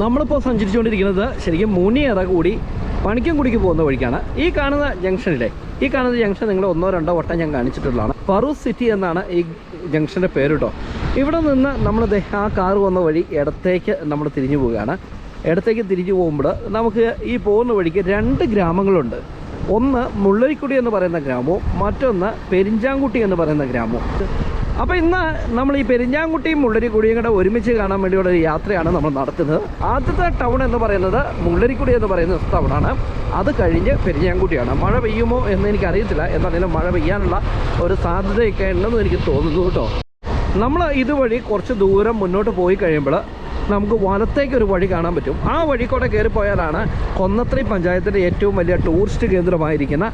നമ്മളിപ്പോൾ സഞ്ചരിച്ചുകൊണ്ടിരിക്കുന്നത് ശരിക്കും മുനിയറ കൂടി പണിക്കൻകുടിക്ക് പോകുന്ന വഴിക്കാണ്. ഈ കാണുന്ന ജംഗ്ഷനിലെ ഈ കാണുന്ന ജംഗ്ഷൻ നിങ്ങൾ ഒന്നോ രണ്ടോ വട്ടം ഞാൻ കാണിച്ചിട്ടുള്ളതാണ്. ഫറൂസ് സിറ്റി എന്നാണ് ഈ ജംഗ്ഷന്റെ പേര് കേട്ടോ ഇവിടെ നിന്ന് നമ്മൾ ആ കാർ വന്ന വഴി ഇടത്തേക്ക് നമ്മൾ തിരിഞ്ഞു പോവുകയാണ്. ഇടത്തേക്ക് തിരിഞ്ഞു പോകുമ്പോൾ നമുക്ക് ഈ പോകുന്ന വഴിക്ക് രണ്ട് ഗ്രാമങ്ങളുണ്ട്. ഒന്ന് മുള്ളരിക്കുടി എന്ന് പറയുന്ന ഗ്രാമവും മറ്റൊന്ന് പെരിഞ്ചാങ്കുട്ടി എന്ന് പറയുന്ന ഗ്രാമവും. അപ്പോൾ ഇന്ന് നമ്മൾ ഈ പെരിഞ്ഞാങ്കുട്ടിയും മുള്ളരിക്കുടിയും കൂടെ ഒരുമിച്ച് കാണാൻ വേണ്ടിയുള്ള ഒരു യാത്രയാണ് നമ്മൾ നടത്തുന്നത്. ആദ്യത്തെ ടൗൺ എന്ന് പറയുന്നത് മുള്ളരിക്കുടി എന്ന് പറയുന്ന ടൗണാണ്. അത് കഴിഞ്ഞ് പെരിഞ്ഞാങ്കുട്ടിയാണ് മഴ പെയ്യുമോ എന്ന് എനിക്കറിയത്തില്ല. എന്നാലും മഴ പെയ്യാനുള്ള ഒരു സാധ്യതയൊക്കെ ഉണ്ടെന്ന് എനിക്ക് തോന്നുന്നു കേട്ടോ. നമ്മൾ ഇതുവഴി കുറച്ച് ദൂരം മുന്നോട്ട് പോയി കഴിയുമ്പോൾ നമുക്ക് വലത്തേക്ക് ഒരു വഴി കാണാൻ പറ്റും. ആ വഴി കൂടെ കയറിപ്പോയാലാണ് കൊന്നത്രി പഞ്ചായത്തിന്റെ ഏറ്റവും വലിയ ടൂറിസ്റ്റ് കേന്ദ്രമായിരിക്കുന്ന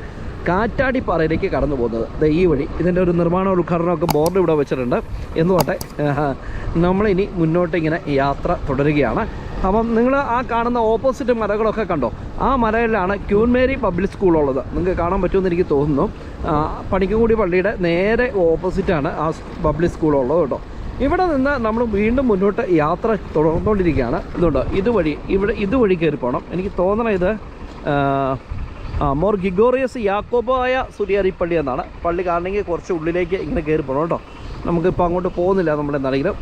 കാറ്റാടിപ്പാറയിലേക്ക് കടന്നു പോകുന്നത്. ദേ ഈ വഴി. ഇതിന്റെ ഒരു നിർമ്മാണ ഉദ്ഘാടനമൊക്കെ ബോർഡ് ഇവിടെ വെച്ചിട്ടുണ്ട്. എന്നുപോട്ടെ നമ്മളിനി മുന്നോട്ടിങ്ങനെ യാത്ര തുടരുകയാണ്. അപ്പം നിങ്ങൾ ആ കാണുന്ന ഓപ്പോസിറ്റ് മലകളൊക്കെ കണ്ടോ? ആ മലയിലാണ് ക്യൂൻമേരി പബ്ലിക് സ്കൂൾ ഉള്ളത്. നിങ്ങൾക്ക് കാണാൻ പറ്റുമെന്ന് എനിക്ക് തോന്നുന്നു. പണിക്കുംകുടി പള്ളിയുടെ നേരെ ഓപ്പോസിറ്റാണ് ആ പബ്ലിക് സ്കൂൾ ഉള്ളത് കേട്ടോ. ഇവിടെ നിന്ന് നമ്മൾ വീണ്ടും മുന്നോട്ട് യാത്ര തുടർന്നുകൊണ്ടിരിക്കുകയാണ്. ഇതുണ്ട്? ഇതുവഴി ഇവിടെ ഇതുവഴി കയറി പോകണം എനിക്ക് തോന്നണം ഇത് മോർ ഗിഗോറിയസ് യാക്കോബായ സുരിയാരി പള്ളി എന്നാണ്. പള്ളി കാണണമെങ്കിൽ കുറച്ച് ഉള്ളിലേക്ക് ഇങ്ങനെ കയറി പോകണം കേട്ടോ. നമുക്കിപ്പോൾ അങ്ങോട്ട് പോകുന്നില്ല നമ്മളെന്താണെങ്കിലും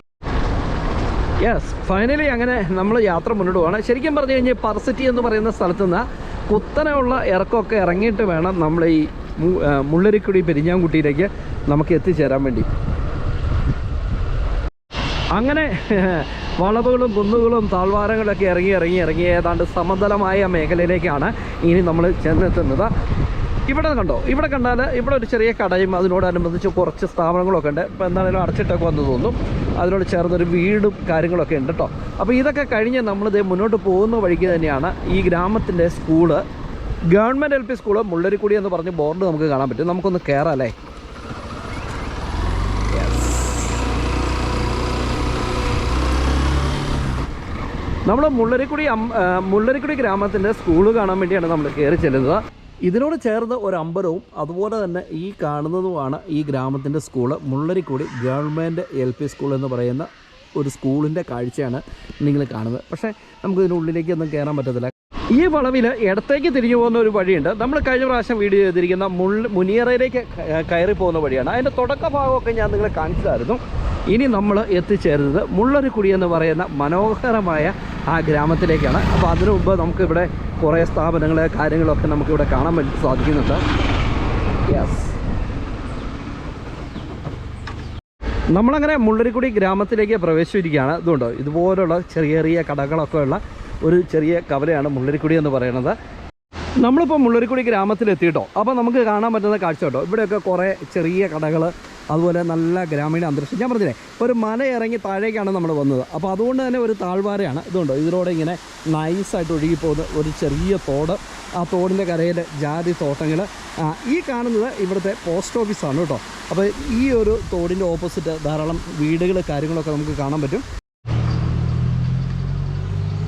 യെസ് ഫൈനലി അങ്ങനെ നമ്മൾ യാത്ര മുന്നോട്ട് പോകണം ശരിക്കും പറഞ്ഞു കഴിഞ്ഞാൽ പർസിറ്റി എന്ന് പറയുന്ന സ്ഥലത്ത് നിന്ന് കുത്തനെയുള്ള ഇറക്കമൊക്കെ ഇറങ്ങിയിട്ട് വേണം നമ്മൾ ഈ മുള്ളരിക്കുടി പെരിഞ്ഞാൻകുട്ടിയിലേക്ക് നമുക്ക് എത്തിച്ചേരാൻ വേണ്ടി. അങ്ങനെ വളവുകളും കുന്നുകളും താഴ്വാരങ്ങളൊക്കെ ഇറങ്ങി ഇറങ്ങി ഇറങ്ങി ഏതാണ്ട് സമതലമായ മേഖലയിലേക്കാണ് ഇനി നമ്മൾ ചെന്നെത്തുന്നത്. ഇവിടെ കണ്ടോ? ഇവിടെ കണ്ടാൽ ഇവിടെ ഒരു ചെറിയ കടയും അതിനോടനുബന്ധിച്ച് കുറച്ച് സ്ഥാപനങ്ങളൊക്കെ ഉണ്ട്. ഇപ്പോൾ എന്താണെങ്കിലും അടച്ചിട്ടൊക്കെ വന്നു തോന്നും. അതിനോട് ചേർന്നൊരു വീടും കാര്യങ്ങളൊക്കെ ഉണ്ട് കേട്ടോ അപ്പോൾ ഇതൊക്കെ കഴിഞ്ഞ് നമ്മളിത് മുന്നോട്ട് പോകുന്ന വഴിക്ക് തന്നെയാണ് ഈ ഗ്രാമത്തിന്റെ school. Government L P school Mullarikkudi എന്ന് പറഞ്ഞ് ബോർഡ് നമുക്ക് കാണാൻ പറ്റും. നമുക്കൊന്ന് കയറാം അല്ലേ? നമ്മൾ മുള്ളരിക്കുടി മുള്ളരിക്കുടി ഗ്രാമത്തിന്റെ സ്കൂൾ കാണാൻ വേണ്ടിയാണ് നമ്മൾ കയറി ചെല്ലുന്നത്. ഇതിനോട് ചേർന്ന് ഒരു അമ്പലവും അതുപോലെ തന്നെ ഈ കാണുന്നതുമാണ് ഈ ഗ്രാമത്തിന്റെ school. Mullarikkudi government L P school എന്ന് പറയുന്ന ഒരു സ്കൂളിന്റെ കാഴ്ചയാണ് നിങ്ങൾ കാണുന്നത്. പക്ഷേ നമുക്ക് ഒന്നും കയറാൻ പറ്റത്തില്ല. ഈ വളവിൽ ഇടത്തേക്ക് തിരിഞ്ഞു പോകുന്ന ഒരു വഴിയുണ്ട്. നമ്മൾ കഴിഞ്ഞ പ്രാവശ്യം വീഡിയോ ചെയ്തിരിക്കുന്ന മുൾ മുനിയറയിലേക്ക് കയറി പോകുന്ന വഴിയാണ്. അതിന്റെ തുടക്ക ഭാഗമൊക്കെ ഞാൻ നിങ്ങളെ കാണിച്ചതായിരുന്നു. ഇനി നമ്മൾ എത്തിച്ചേരുന്നത് മുള്ളരിക്കുടി എന്ന് പറയുന്ന മനോഹരമായ ആ ഗ്രാമത്തിലേക്കാണ്. അപ്പോൾ അതിനു മുമ്പ് നമുക്കിവിടെ കുറേ സ്ഥാപനങ്ങൾ കാര്യങ്ങളൊക്കെ നമുക്കിവിടെ കാണാൻ വേണ്ടി സാധിക്കുന്നുണ്ട്. യെസ് നമ്മളങ്ങനെ മുള്ളരിക്കുടി ഗ്രാമത്തിലേക്ക് പ്രവേശിച്ചിരിക്കുകയാണ്. ഇതുണ്ടോ? ഇതുപോലുള്ള ചെറിയ ചെറിയ കടകളൊക്കെ ഉള്ള ഒരു ചെറിയ കവലയാണ് മുള്ളരിക്കുടി എന്ന് പറയുന്നത്. നമ്മളിപ്പോൾ മുള്ളരിക്കുടി ഗ്രാമത്തിലെത്തിയിട്ടോ? അപ്പോൾ നമുക്ക് കാണാൻ പറ്റുന്ന കാഴ്ച കേട്ടോ ഇവിടെയൊക്കെ കുറേ ചെറിയ കടകൾ അതുപോലെ നല്ല ഗ്രാമീണ അന്തരീക്ഷം. ഞാൻ പറഞ്ഞില്ലേ ഒരു മല ഇറങ്ങി താഴേക്കാണ് നമ്മൾ വന്നത്. അപ്പോൾ അതുകൊണ്ട് തന്നെ ഒരു താഴ്വാരയാണ്. ഇതുണ്ടോ? ഇതിലൂടെ ഇങ്ങനെ നൈസായിട്ട് ഒഴുകിപ്പോകുന്ന ഒരു ചെറിയ തോട്. ആ തോടിന്റെ കരയിൽ ജാതി തോട്ടങ്ങൾ. ഈ കാണുന്നത് ഇവിടുത്തെ പോസ്റ്റ് ഓഫീസാണ് കേട്ടോ. അപ്പോൾ ഈ ഒരു തോടിന്റെ ഓപ്പോസിറ്റ് ധാരാളം വീടുകൾ കാര്യങ്ങളൊക്കെ നമുക്ക് കാണാൻ പറ്റും.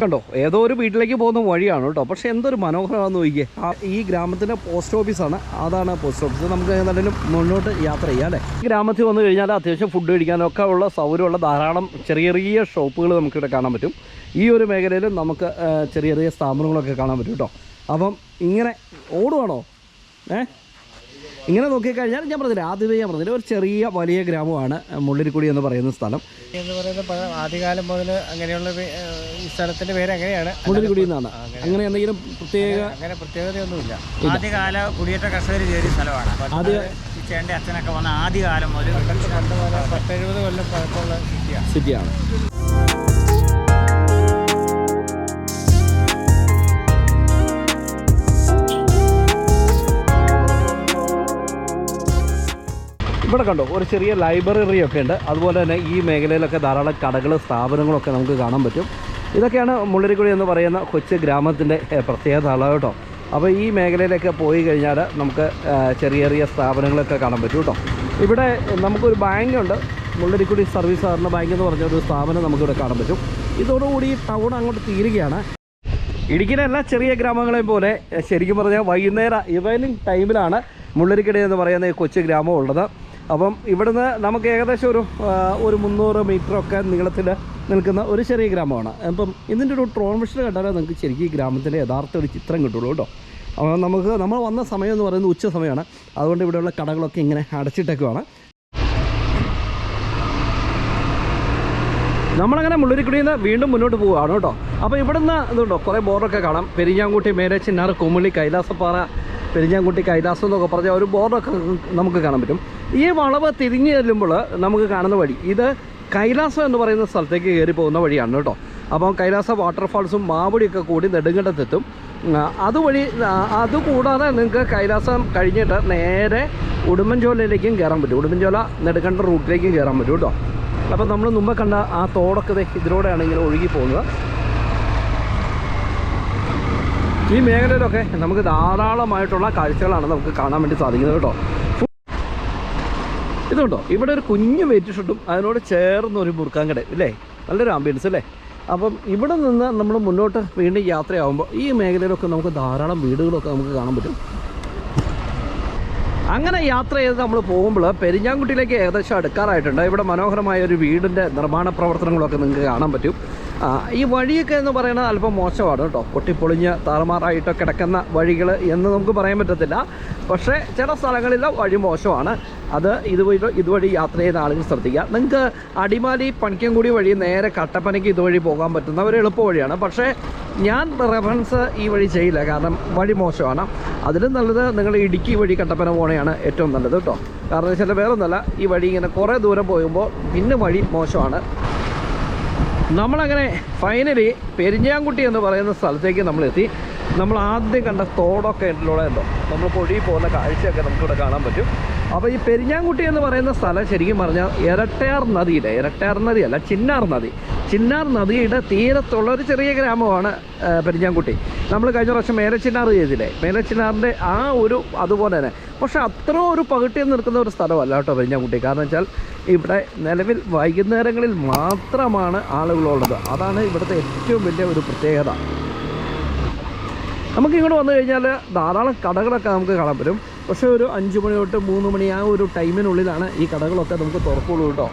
കണ്ടോ ഏതോ ഒരു വീട്ടിലേക്ക് പോകുന്ന വഴിയാണ് കേട്ടോ. പക്ഷെ എന്തൊരു മനോഹരമാണെന്ന് നോക്കിയേ. ഈ ഗ്രാമത്തിന്റെ പോസ്റ്റ് ഓഫീസാണ് അതാണ് പോസ്റ്റ് ഓഫീസ് നമുക്ക് എന്തായാലും മുന്നോട്ട് യാത്ര ചെയ്യാം അല്ലേ? ഗ്രാമത്തിൽ വന്നു കഴിഞ്ഞാൽ അത്യാവശ്യം ഫുഡ് കഴിക്കാനൊക്കെ ഉള്ള സൗകര്യമുള്ള ധാരാളം ചെറിയ ചെറിയ ഷോപ്പുകൾ നമുക്കിവിടെ കാണാൻ പറ്റും. ഈ ഒരു മേഖലയിൽ നമുക്ക് ചെറിയ ചെറിയ സ്ഥാപനങ്ങളൊക്കെ കാണാൻ പറ്റും കേട്ടോ. അപ്പം ഇങ്ങനെ ഓടുവാണോ? ഏ? ഇങ്ങനെ നോക്കിക്കഴിഞ്ഞാൽ ഞാൻ പറഞ്ഞില്ല ആദ്യമേ ഞാൻ പറഞ്ഞില്ല ഒരു ചെറിയ വലിയ ഗ്രാമമാണ് മുള്ളിരിക്കുടി എന്ന് പറയുന്ന സ്ഥലം. എന്ന് പറയുന്നത് ആദ്യകാലം മുതൽ അങ്ങനെയുള്ള സ്ഥലത്തിന്റെ പേര് അങ്ങനെയാണ്. മുള്ളിരിക്കുടി എന്നാണ്. അങ്ങനെ എന്തെങ്കിലും പ്രത്യേക അങ്ങനെ പ്രത്യേകതയൊന്നുമില്ല. ആദ്യകാല കുടിയേറ്റ കർഷകർ കയറിയ സ്ഥലമാണ്. ആദ്യ ചേട്ടന്റെ അച്ഛനൊക്കെ വന്ന ആദ്യകാലം മുതൽ പത്തെഴുപത് കൊല്ലം പഴക്കമുള്ള സിറ്റിയാണ് സിറ്റിയാണ്. ഇവിടെ കണ്ടോ ഒരു ചെറിയ ലൈബ്രറി ഒക്കെ ഉണ്ട്. അതുപോലെ തന്നെ ഈ മേഖലയിലൊക്കെ ധാരാളം കടകൾ സ്ഥാപനങ്ങളൊക്കെ നമുക്ക് കാണാൻ പറ്റും. ഇതൊക്കെയാണ് മുള്ളരിക്കുഴി എന്ന് പറയുന്ന കൊച്ചു ഗ്രാമത്തിന്റെ പ്രത്യേകത കേട്ടോ. അപ്പോൾ ഈ മേഖലയിലൊക്കെ പോയി കഴിഞ്ഞാൽ നമുക്ക് ചെറിയ ചെറിയ സ്ഥാപനങ്ങളൊക്കെ കാണാൻ പറ്റും കേട്ടോ. ഇവിടെ നമുക്കൊരു ബാങ്കുണ്ട്. മുള്ളരിക്കുടി സർവീസ് സഹകരണ ബാങ്ക് എന്ന് പറഞ്ഞ ഒരു സ്ഥാപനം നമുക്കിവിടെ കാണാൻ പറ്റും. ഇതോടുകൂടി ഈ ടൗൺ അങ്ങോട്ട് തീരുകയാണ്. ഇടുക്കിയിലെ എല്ലാ ചെറിയ ഗ്രാമങ്ങളെയും പോലെ ശരിക്കും പറഞ്ഞാൽ വൈകുന്നേരം ഈവനിങ് ടൈമിലാണ് മുള്ളരിക്കടി എന്ന് പറയുന്ന ഈ കൊച്ചു ഗ്രാമം ഉള്ളത്. അപ്പം ഇവിടുന്ന് നമുക്ക് ഏകദേശം ഒരു ഒരു മുന്നൂറ് മീറ്ററൊക്കെ നീളത്തിൽ നിൽക്കുന്ന ഒരു ചെറിയ ഗ്രാമമാണ്. അപ്പം ഇതിന്റെ ഒരു ഡ്രോൺ വിഷൻ കണ്ടാലേ നിങ്ങൾക്ക് ശരിക്കും ഈ ഗ്രാമത്തിന്റെ യഥാർത്ഥ ഒരു ചിത്രം കിട്ടുള്ളൂ കേട്ടോ. അപ്പോൾ നമുക്ക് നമ്മൾ വന്ന സമയം എന്ന് പറയുന്നത് ഉച്ച സമയമാണ്. അതുകൊണ്ട് ഇവിടെയുള്ള കടകളൊക്കെ ഇങ്ങനെ അടച്ചിട്ടേക്കുവാണ്. നമ്മളങ്ങനെ മുള്ളിരിക്കുടിയിൽ നിന്ന് വീണ്ടും മുന്നോട്ട് പോവുകയാണ് കേട്ടോ. അപ്പോൾ ഇവിടുന്ന് ഇതുണ്ടോ കുറേ ബോർഡൊക്കെ കാണാം. പെരിഞ്ഞാങ്കുട്ടി മേലെ ചിന്നാർ കുമിളി കൈലാസപ്പാറ പെരിഞ്ഞാങ്കുട്ടി കൈലാസം എന്നൊക്കെ പറഞ്ഞ ഒരു ബോർഡൊക്കെ നമുക്ക് കാണാൻ പറ്റും. ഈ വളവ് തിരിഞ്ഞു ചെല്ലുമ്പോൾ നമുക്ക് കാണുന്ന വഴി ഇത് കൈലാസം എന്ന് പറയുന്ന സ്ഥലത്തേക്ക് കയറി പോകുന്ന വഴിയാണ് കേട്ടോ. അപ്പോൾ കൈലാസ വാട്ടർഫാൾസും മാവടിയൊക്കെ കൂടി നെടുങ്കണ്ടത്തെത്തും. അതുവഴി അതുകൂടാതെ നിങ്ങൾക്ക് കൈലാസം കഴിഞ്ഞിട്ട് നേരെ ഉടുമ്പൻചോലയിലേക്കും കയറാൻ പറ്റും. ഉടുമ്പൻചോല നെടുങ്കണ്ട റൂട്ടിലേക്കും കയറാൻ പറ്റും കേട്ടോ. അപ്പോൾ നമ്മൾ മുമ്പ് കണ്ട ആ തോടൊക്കെ ഇതിലൂടെയാണ് ഇങ്ങനെ ഒഴുകി പോകുന്നത് ഈ മേഖലയിലൊക്കെ നമുക്ക് ധാരാളമായിട്ടുള്ള കാഴ്ചകളാണ് നമുക്ക് കാണാൻ വേണ്ടി സാധിക്കുന്നത് കേട്ടോ. ഇതുണ്ടോ? ഇവിടെ ഒരു കുഞ്ഞു വെയിറ്റ് ഷൂട്ടും അതിനോട് ചേർന്ന് ഒരു മുറുക്കാൻ കട ഇല്ലേ? നല്ലൊരു ആംബിയൻസ് അല്ലേ? അപ്പം ഇവിടെ നിന്ന് നമ്മൾ മുന്നോട്ട് വീണ്ടും യാത്രയാകുമ്പോൾ ഈ മേഖലയിലൊക്കെ നമുക്ക് ധാരാളം വീടുകളൊക്കെ നമുക്ക് കാണാൻ പറ്റും. അങ്ങനെ യാത്ര ചെയ്ത് നമ്മൾ പോകുമ്പോൾ പെരിഞ്ഞാങ്കുട്ടിയിലേക്ക് ഏകദേശം അടുക്കാറായിട്ടുണ്ട്. ഇവിടെ മനോഹരമായ ഒരു വീടിന്റെ നിർമ്മാണ പ്രവർത്തനങ്ങളൊക്കെ നിങ്ങൾക്ക് കാണാൻ പറ്റും. ഈ വഴിയൊക്കെ എന്ന് പറയുന്നത് അല്പം മോശമാണ് കേട്ടോ. പൊട്ടിപ്പൊളിഞ്ഞ് താറുമാറായിട്ട് കിടക്കുന്ന വഴികൾ എന്ന് നമുക്ക് പറയാൻ പറ്റത്തില്ല. പക്ഷേ ചില സ്ഥലങ്ങളിൽ വഴി മോശമാണ്. അത് ഇതുവഴി ഇതുവഴി യാത്ര ചെയ്യുന്ന ആളുകൾ ശ്രദ്ധിക്കുക. നിങ്ങൾക്ക് അടിമാലി പണിക്കൻകുടി വഴി നേരെ കട്ടപ്പനയ്ക്ക് ഇതുവഴി പോകാൻ പറ്റുന്ന ഒരു എളുപ്പ വഴിയാണ്. പക്ഷേ ഞാൻ റെഫറൻസ് ഈ വഴി ചെയ്യില്ല. കാരണം വഴി മോശമാണ്. അതിലും നല്ലത് നിങ്ങൾ ഇടുക്കി വഴി കട്ടപ്പന പോകണയാണ് ഏറ്റവും നല്ലത് കേട്ടോ. കാരണം വെച്ചാൽ വേറെ ഈ വഴി ഇങ്ങനെ കുറേ ദൂരം പോകുമ്പോൾ പിന്നെ വഴി മോശമാണ്. നമ്മളങ്ങനെ ഫൈനലി പെരിഞ്ഞാങ്കുട്ടി എന്ന് പറയുന്ന സ്ഥലത്തേക്ക് നമ്മളെത്തി. നമ്മൾ ആദ്യം കണ്ട തോടൊക്കെ ഇതിലൂടെ ഉണ്ടോ നമ്മൾ പൊഴി പോകുന്ന കാഴ്ചയൊക്കെ നമുക്കിവിടെ കാണാൻ പറ്റും. അപ്പോൾ ഈ പെരിഞ്ഞാങ്കുട്ടി എന്ന് പറയുന്ന സ്ഥലം ശരിക്കും പറഞ്ഞാൽ ഇരട്ടയാർ നദിയുടെ ഇരട്ടയാർ നദിയല്ല ചിന്നാർ നദി. ചിന്നാർ നദിയുടെ തീരത്തുള്ള ഒരു ചെറിയ ഗ്രാമമാണ് പെരിഞ്ഞാൻകുട്ടി. നമ്മൾ കഴിഞ്ഞ പ്രാവശ്യം മേലച്ചിന്നാർ ചെയ്തില്ലേ? മേലച്ചിന്നാറിന്റെ ആ ഒരു അതുപോലെ തന്നെ. പക്ഷേ അത്ര ഒരു പകിട്ടി നിൽക്കുന്ന ഒരു സ്ഥലമല്ല കേട്ടോ പെരിഞ്ഞാങ്കുട്ടി കാരണം വെച്ചാൽ ഇവിടെ നിലവിൽ വൈകുന്നേരങ്ങളിൽ മാത്രമാണ് ആളുകളുള്ളത്. അതാണ് ഇവിടുത്തെ ഏറ്റവും വലിയ ഒരു പ്രത്യേകത. നമുക്ക് ഇങ്ങോട്ട് വന്നു കഴിഞ്ഞാൽ ധാരാളം കടകളൊക്കെ നമുക്ക് കാണാൻ പറ്റും. പക്ഷേ ഒരു അഞ്ച് മണി തൊട്ട് മൂന്ന് മണി ആ ഒരു ടൈമിനുള്ളിലാണ് ഈ കടകളൊക്കെ നമുക്ക് തുറക്കുള്ളൂ കേട്ടോ.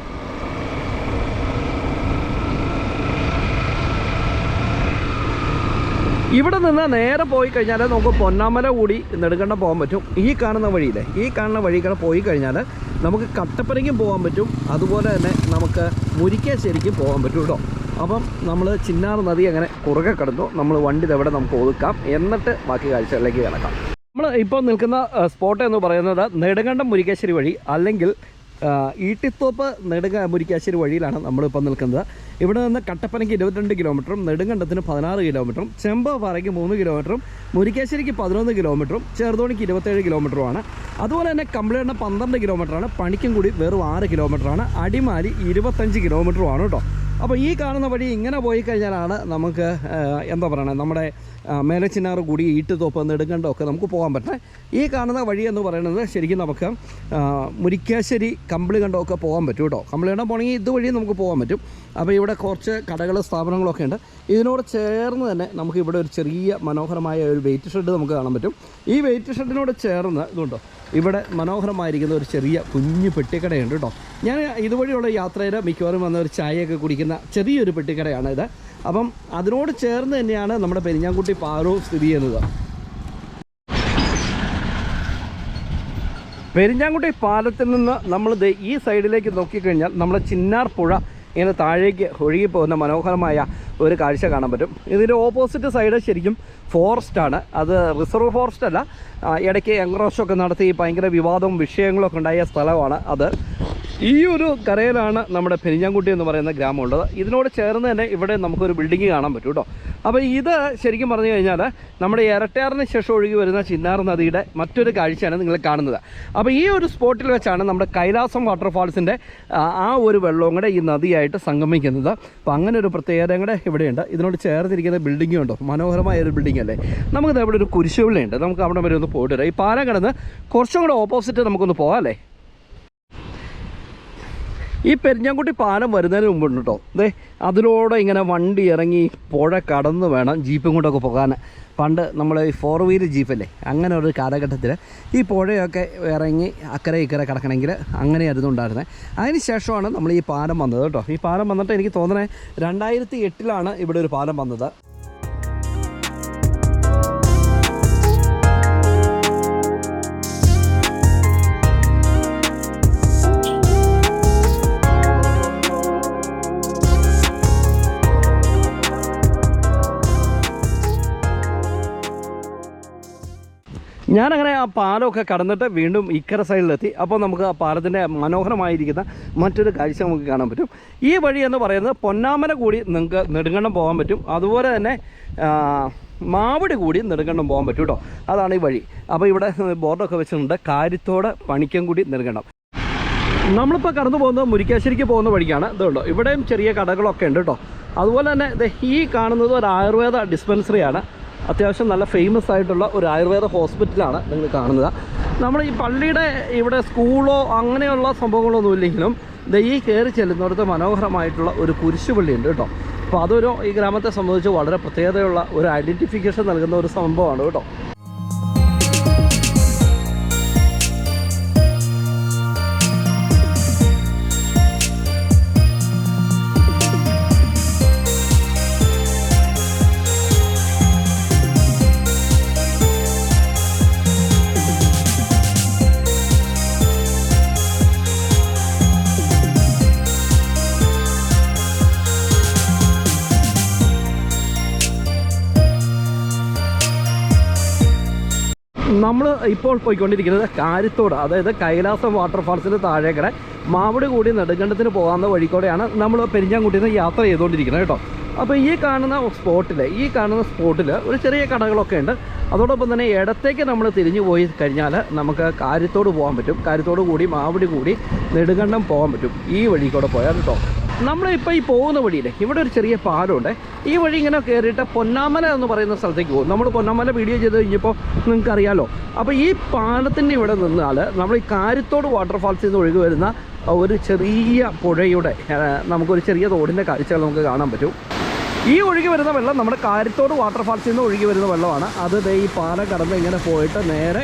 ഇവിടെ നിന്ന് നേരെ പോയി കഴിഞ്ഞാൽ നമുക്ക് പൊന്നാമല കൂടി നെടുങ്കണ്ടം പോകാൻ പറ്റും. ഈ കാണുന്ന വഴിയിൽ ഈ കാണുന്ന വഴി കൂടെ പോയി കഴിഞ്ഞാൽ നമുക്ക് കട്ടപ്പനയ്ക്കും പോകാൻ പറ്റും. അതുപോലെ തന്നെ നമുക്ക് മുരിക്കാശ്ശേരിക്കും പോകാൻ പറ്റും കേട്ടോ. അപ്പം നമ്മൾ ചിന്നാർ നദി അങ്ങനെ കുറുകെ കിടന്നു. നമ്മൾ വണ്ടി ഇതെവിടെ നമുക്ക് ഒതുക്കാം. എന്നിട്ട് ബാക്കി കാഴ്ചകളിലേക്ക് കിടക്കാം. നമ്മൾ ഇപ്പോൾ നിൽക്കുന്ന സ്പോട്ട് എന്ന് പറയുന്നത് നെടുങ്കണ്ടം മുരിക്കാശ്ശേരി വഴി അല്ലെങ്കിൽ ഈട്ടിത്തോപ്പ് നെടുങ്ക മുരിക്കാശ്ശേരി വഴിയിലാണ് നമ്മളിപ്പോൾ നിൽക്കുന്നത്. ഇവിടെ നിന്ന് കട്ടപ്പനയ്ക്ക് ഇരുപത്തിരണ്ട് കിലോമീറ്ററും നെടുങ്കണ്ടത്തിന് പതിനാറ് കിലോമീറ്ററും ചെമ്പപാറയ്ക്ക് മൂന്ന് കിലോമീറ്ററും മുരിക്കാശ്ശേരിക്ക് പതിനൊന്ന് കിലോമീറ്ററും ചെറുതോണിക്ക് ഇരുപത്തേഴ് കിലോമീറ്ററുമാണ് അതുപോലെ തന്നെ കമ്പിളിയെണ്ണ പന്ത്രണ്ട് കിലോമീറ്ററാണ് പണിക്കും കൂടി വെറും ആറ് കിലോമീറ്ററാണ് അടിമാലി ഇരുപത്തഞ്ച് കിലോമീറ്ററുമാണ് കേട്ടോ. അപ്പോൾ ഈ കാണുന്ന വഴി ഇങ്ങനെ പോയി കഴിഞ്ഞാലാണ് നമുക്ക് എന്താ പറയണത് നമ്മുടെ മേലച്ചിനാറ് കൂടി ഈട്ടുതോപ്പ് നെടുങ്കണ്ടം ഒക്കെ നമുക്ക് പോകാൻ പറ്റണേ ഈ കാണുന്ന വഴി എന്ന് പറയുന്നത് ശരിക്കും നമുക്ക് മുരിക്കാശ്ശേരി മുരിക്കാശ്ശേരി കമ്പിളികണ്ടം ഒക്കെ പോകാൻ പറ്റും കേട്ടോ. കമ്പിളികണ്ടം പോകണമെങ്കിൽ ഇതുവഴി നമുക്ക് പോകാൻ പറ്റും. അപ്പോൾ ഇവിടെ കുറച്ച് കടകൾ സ്ഥാപനങ്ങളൊക്കെ ഉണ്ട്. ഇതിനോട് ചേർന്ന് തന്നെ നമുക്ക് ഇവിടെ ഒരു ചെറിയ മനോഹരമായ ഒരു വെയിറ്റ് ഷെഡ് നമുക്ക് കാണാൻ പറ്റും. ഈ വെയിറ്റ് ഷെഡിനോട് ചേർന്ന് ഇതുണ്ടോ? ഇവിടെ മനോഹരമായിരിക്കുന്ന ഒരു ചെറിയ കുഞ്ഞു പെട്ടിക്കടയുണ്ട് കേട്ടോ. ഞാൻ ഇതുവഴിയുള്ള യാത്രയിൽ മിക്കവാറും വന്ന ഒരു ചായയൊക്കെ കുടിക്കുന്ന ചെറിയൊരു പെട്ടിക്കടയാണ് ഇത്. അപ്പം അതിനോട് ചേർന്ന് തന്നെയാണ് നമ്മുടെ പെരിഞ്ഞാൻകുട്ടി പാറവും സ്ഥിതി ചെയ്യുന്നത്. പെരിഞ്ഞാൻകുട്ടി പാലത്തിൽ നിന്ന് നമ്മൾ ഈ സൈഡിലേക്ക് നോക്കിക്കഴിഞ്ഞാൽ നമ്മുടെ ചിന്നാർ പുഴ ഇങ്ങനെ താഴേക്ക് ഒഴുകി പോകുന്ന മനോഹരമായ ഒരു കാഴ്ച കാണാൻ പറ്റും. ഇതിന്റെ ഓപ്പോസിറ്റ് സൈഡ് ശരിക്കും ഫോറസ്റ്റാണ് അത് റിസർവ് ഫോറസ്റ്റ് അല്ല. ഇടയ്ക്ക് എൻക്രോച്ചൊക്കെ നടത്തി ഭയങ്കര വിവാദവും വിഷയങ്ങളൊക്കെ ഉണ്ടായ സ്ഥലമാണ് അത്. ഈ ഒരു കരയിലാണ് നമ്മുടെ പെരിഞ്ഞാൻകുട്ടി എന്ന് പറയുന്ന ഗ്രാമമുള്ളത്. ഇതിനോട് ചേർന്ന് തന്നെ ഇവിടെ നമുക്കൊരു ബിൽഡിംഗ് കാണാൻ പറ്റും കേട്ടോ. അപ്പോൾ ഇത് ശരിക്കും പറഞ്ഞു കഴിഞ്ഞാൽ നമ്മുടെ ഇരട്ടയാറിന് ശേഷം ഒഴുകി വരുന്ന ചിന്നാർ നദിയുടെ മറ്റൊരു കാഴ്ചയാണ് നിങ്ങൾ കാണുന്നത്. അപ്പോൾ ഈ ഒരു സ്പോട്ടിൽ വെച്ചാണ് നമ്മുടെ കൈലാസം വാട്ടർഫാൾസിന്റെ ആ ഒരു വെള്ളവും കൂടെ ഈ നദിയായിട്ട് സംഗമിക്കുന്നത്. അപ്പോൾ അങ്ങനെ ഒരു പ്രത്യേകത കൂടെ ഇവിടെയുണ്ട്. ഇതിനോട് ചേർന്നിരിക്കുന്ന ബിൽഡിംഗും ഉണ്ടോ? മനോഹരമായ ഒരു ബിൽഡിംഗ് അല്ലേ? നമുക്കിത് അവിടെ ഒരു കുരിശുപള്ളിയുണ്ട് നമുക്ക് അവിടെ വരെ ഒന്ന് പോയിട്ട് വരാം. ഈ പാലം കിടന്ന് കുറച്ചും കൂടെ ഓപ്പോസിറ്റ് നമുക്കൊന്ന് പോകാം അല്ലേ? ഈ പെരിഞ്ഞാൻകുട്ടി പാലം വരുന്നതിന് മുമ്പുണ്ട് കേട്ടോ അതെ അതിലൂടെ ഇങ്ങനെ വണ്ടി ഇറങ്ങി പുഴ കടന്ന് വേണം ജീപ്പും കൊണ്ടൊക്കെ പോകാൻ. പണ്ട് നമ്മൾ ഈ ഫോർ വീലർ ജീപ്പല്ലേ അങ്ങനെ ഒരു കാലഘട്ടത്തിൽ ഈ പുഴയൊക്കെ ഇറങ്ങി അക്കരെ ഇക്കരെ കിടക്കണമെങ്കിൽ അങ്ങനെയായിരുന്നു ഉണ്ടായിരുന്നത് അതിന് ശേഷമാണ് നമ്മൾ ഈ പാലം വന്നത് കേട്ടോ ഈ പാലം വന്നിട്ട് എനിക്ക് തോന്നണേ രണ്ടായിരത്തി എട്ടിലാണ് ഇവിടെ ഒരു പാലം വന്നത്. ഞാനങ്ങനെ ആ പാലമൊക്കെ കടന്നിട്ട് വീണ്ടും ഇക്കര സൈഡിലെത്തി. അപ്പോൾ നമുക്ക് ആ പാലത്തിന്റെ മനോഹരമായിരിക്കുന്ന മറ്റൊരു കാഴ്ച നമുക്ക് കാണാൻ പറ്റും. ഈ വഴി എന്ന് പറയുന്നത് പൊന്നാമന കൂടി നിങ്ങൾക്ക് നെടുങ്കണ്ടം പോകാൻ പറ്റും. അതുപോലെ തന്നെ മാവിടി കൂടി നെടുങ്കണ്ടം പോകാൻ പറ്റും കേട്ടോ. അതാണ് ഈ വഴി. അപ്പോൾ ഇവിടെ ബോർഡൊക്കെ വെച്ചിട്ടുണ്ട്. കാര്യത്തോട് പണിക്കൻകുടി നെടുങ്കണ്ടം. നമ്മളിപ്പോൾ കടന്നു പോകുന്നത് മുരിക്കാശ്ശേരിക്ക് പോകുന്ന വഴിക്കാണ്. ഇതുണ്ടോ ഇവിടെയും ചെറിയ കടകളൊക്കെ ഉണ്ട് കേട്ടോ. അതുപോലെ തന്നെ ഈ കാണുന്നത് ഒരു ആയുർവേദ ഡിസ്പെൻസറിയാണ്. അത്യാവശ്യം നല്ല ഫേമസ് ആയിട്ടുള്ള ഒരു ആയുർവേദ ഹോസ്പിറ്റലാണ് നിങ്ങൾ കാണുന്നത്. നമ്മൾ ഈ പള്ളിയുടെ ഇവിടെ സ്കൂളോ അങ്ങനെയുള്ള സംഭവങ്ങളൊന്നും ഇല്ലെങ്കിലും ഈ കയറി ചെല്ലുന്നിടത്ത് മനോഹരമായിട്ടുള്ള ഒരു കുരിശുപള്ളിയുണ്ട് കേട്ടോ. അപ്പോൾ അതൊരു ഈ ഗ്രാമത്തെ സംബന്ധിച്ച് വളരെ പ്രത്യേകതയുള്ള ഒരു ഐഡന്റിഫിക്കേഷൻ നൽകുന്ന ഒരു സംഭവമാണ് കേട്ടോ. നമ്മൾ ഇപ്പോൾ പോയിക്കൊണ്ടിരിക്കുന്നത് കാരിത്തോട് അതായത് കൈലാസം വാട്ടർഫാൾസിന് താഴേക്കടെ മാവടി കൂടി നെടുങ്കണ്ടത്തിന് പോകാവുന്ന വഴിക്കൂടെയാണ് നമ്മൾ പെരിഞ്ഞാങ്കുട്ടിന്ന് നിന്ന് യാത്ര ചെയ്തുകൊണ്ടിരിക്കുന്നത് കേട്ടോ. അപ്പോൾ ഈ കാണുന്ന സ്പോട്ടിൽ ഈ കാണുന്ന സ്പോട്ടിൽ ഒരു ചെറിയ കടകളൊക്കെ ഉണ്ട്. അതോടൊപ്പം തന്നെ ഇടത്തേക്ക് നമ്മൾ തിരിഞ്ഞു പോയി കഴിഞ്ഞാൽ നമുക്ക് കാര്യത്തോട് പോകാൻ പറ്റും. കാര്യത്തോട് കൂടി മാവിടി കൂടി നെടുങ്കണ്ടം പോകാൻ പറ്റും ഈ വഴിക്കൂടെ കൂടെ പോയാൽ കേട്ടോ. നമ്മളിപ്പോൾ ഈ പോകുന്ന വഴിയിൽ ഇവിടെ ഒരു ചെറിയ പാലമുണ്ട്. ഈ വഴി ഇങ്ങനെ കയറിയിട്ട് പൊന്നാമല എന്ന് പറയുന്ന സ്ഥലത്തേക്ക് പോകും. നമ്മൾ പൊന്നാമല വീഡിയോ ചെയ്ത് കഴിഞ്ഞപ്പോൾ നിങ്ങൾക്ക് അറിയാലോ അപ്പോൾ ഈ പാലത്തിന്റെ ഇവിടെ നിന്നാൽ നമ്മൾ ഈ കാര്യത്തോട് വാട്ടർഫാൾസിൽ നിന്ന് ഒഴുകി വരുന്ന ഒരു ചെറിയ പുഴയുടെ നമുക്കൊരു ചെറിയ തോടിന്റെ കാഴ്ചകൾ നമുക്ക് കാണാൻ പറ്റും. ഈ ഒഴുകി വരുന്ന വെള്ളം നമ്മുടെ കാര്യത്തോട് വാട്ടർഫാൾസിൽ നിന്ന് ഒഴുകി വരുന്ന വെള്ളമാണ്. അത് ഈ പാലം കടന്ന് ഇങ്ങനെ പോയിട്ട് നേരെ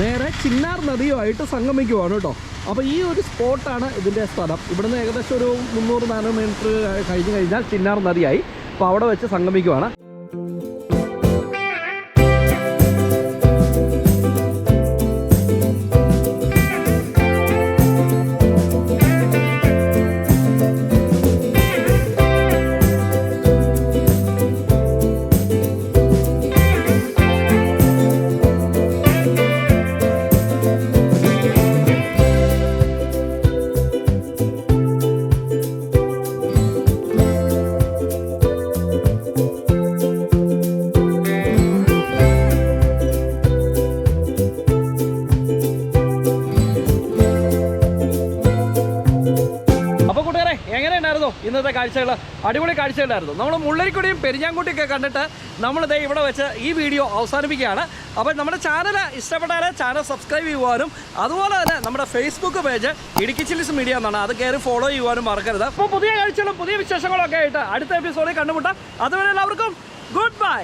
നേരെ ചിന്നാർ നദിയുമായിട്ട് സംഗമിക്കുവാണ് കേട്ടോ. അപ്പോൾ ഈ ഒരു സ്പോട്ടാണ് ഇതിന്റെ സ്ഥലം. ഇവിടുന്ന് ഏകദേശം ഒരു മുന്നൂറ് നാനൂറ് മീറ്റർ കഴിഞ്ഞ് കഴിഞ്ഞാൽ ചിന്നാർ നദിയായി. അപ്പോൾ അവിടെ വെച്ച് സംഗമിക്കുവാണ്. ഇന്നത്തെ കാഴ്ചകൾ അടിപൊളി കാഴ്ചകളായിരുന്നു നമ്മൾ മുള്ളരിക്കുടിയും പെരിഞ്ഞാങ്കുട്ടിയൊക്കെ കണ്ടിട്ട് നമ്മൾ ദേ ഇവിടെ വെച്ച് ഈ വീഡിയോ അവസാനിപ്പിക്കുകയാണ്. അപ്പോൾ നമ്മുടെ ചാനൽ ഇഷ്ടപ്പെട്ടാൽ ചാനൽ സബ്സ്ക്രൈബ് ചെയ്യുവാനും അതുപോലെ തന്നെ നമ്മുടെ Facebook page Idukki chillies media എന്നാണ്. അത് കയറി ഫോളോ ചെയ്യുവാനും മറക്കരുത്. അപ്പോൾ പുതിയ കാഴ്ചകളും പുതിയ വിശേഷങ്ങളും ഒക്കെ ആയിട്ട് അടുത്ത എപ്പിസോഡിൽ കണ്ടുമുട്ടാം. അതുവരെ എല്ലാവർക്കും ഗുഡ് ബൈ